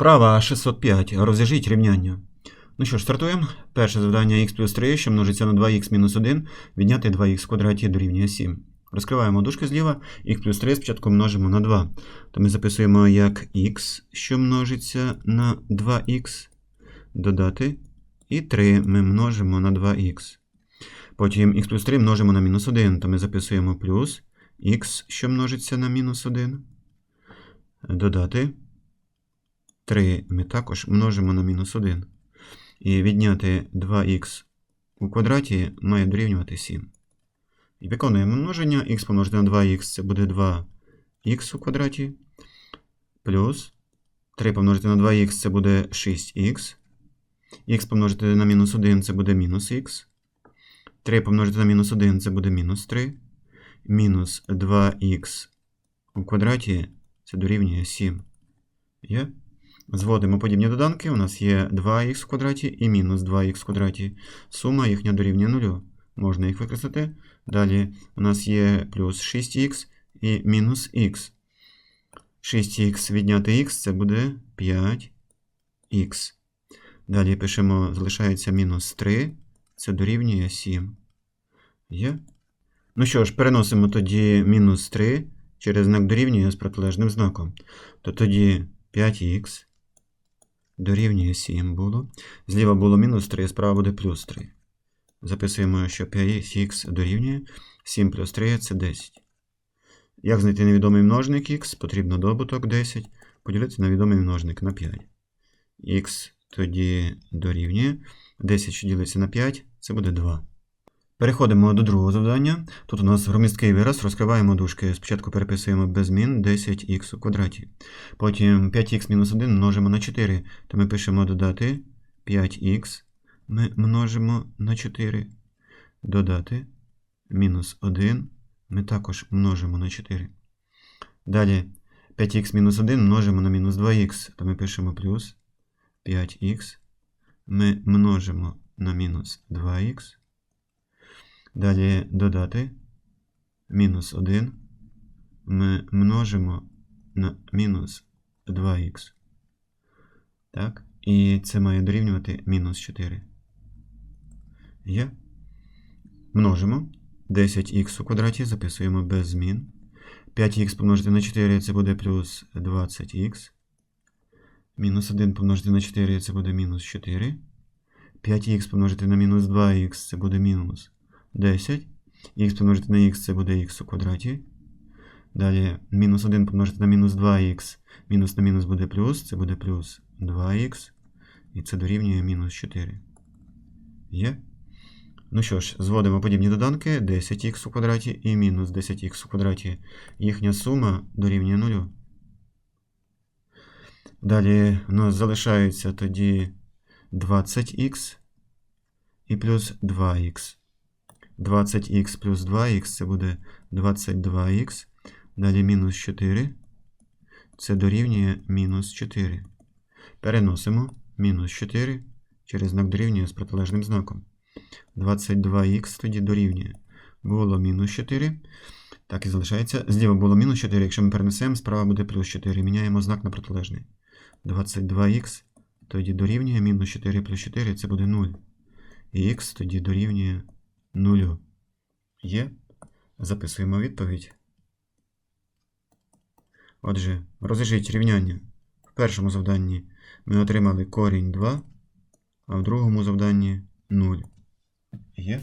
Вправа 605. Розв'яжіть рівняння. Ну що ж, стартуємо. Перше завдання х плюс 3, що множиться на 2х мінус 1, відняти 2х в квадраті дорівнює 7. Розкриваємо дужки зліва, х плюс 3 спочатку множимо на 2. То ми записуємо як х, що множиться на 2х, додати, і 3 ми множимо на 2х. Потім х плюс 3 множимо на мінус 1, то ми записуємо плюс х, що множиться на мінус 1, додати. 3 ми також множимо на мінус 1. І відняти 2х у квадраті має дорівнювати 7. І виконуємо множення. х помножити на 2х це буде 2х у квадраті. Плюс 3 помножити на 2х це буде 6х. х помножити на мінус 1 це буде мінус х. 3 помножити на мінус 1 це буде мінус 3. Мінус 2х у квадраті це дорівнює 7. Є? Зводимо подібні доданки. У нас є 2х в квадраті і мінус 2х в квадраті. Сума їхня дорівнює 0. Можна їх використати. Далі у нас є плюс 6х і мінус х. 6х відняти х це буде 5х. Далі пишемо, залишається мінус 3. Це дорівнює 7. Є? Ну що ж, переносимо тоді мінус 3 через знак дорівнює з протилежним знаком. То тоді 5х дорівнює 7 було. Зліва було мінус 3, справа буде плюс 3. Записуємо, що 5х дорівнює 7 плюс 3 це 10. Як знайти невідомий множник х? Потрібно добуток 10 поділити на відомий множник на 5. х тоді дорівнює 10, що ділиться на 5, це буде 2. Переходимо до другого завдання. Тут у нас громісткий вираз, розкриваємо дужки. Спочатку переписуємо без змін 10х у квадраті. Потім 5х мінус 1 множимо на 4, то ми пишемо додати 5х. Ми множимо на 4. Додати мінус 1. Ми також множимо на 4. Далі 5х мінус 1 множимо на мінус 2х, то ми пишемо плюс 5х. Ми множимо на мінус 2х. Далі додати мінус 1 ми множимо на мінус 2х. Так? І це має дорівнювати мінус 4. Є. Множимо. 10х у квадраті записуємо без змін. 5х помножити на 4 це буде плюс 20х. Мінус 1 помножити на 4 це буде мінус 4. 5х помножити на мінус 2х це буде мінус 10. Х помножити на х це буде х у квадраті. Далі мінус 1 помножити на мінус 2х. Мінус на мінус буде плюс, це буде плюс 2х. І це дорівнює мінус 4. Є? Ну що ж, зводимо подібні доданки 10х у квадраті і мінус 10х у квадраті. Їхня сума дорівнює 0. Далі у нас залишається тоді 20х і плюс 2х. 20х плюс 2х це буде 22х. Далі мінус 4. Це дорівнює мінус 4. Переносимо мінус 4 через знак дорівнює з протилежним знаком. 22х тоді дорівнює. Було мінус 4. Так і залишається. Зліва було мінус 4. Якщо ми перенесемо, справа буде плюс 4. Міняємо знак на протилежний. 22х тоді дорівнює мінус 4 плюс 4 це буде 0. І х тоді дорівнює 0. Є. Записуємо відповідь. Отже, розв'яжіть рівняння. В першому завданні ми отримали корінь 2, а в другому завданні 0. Є.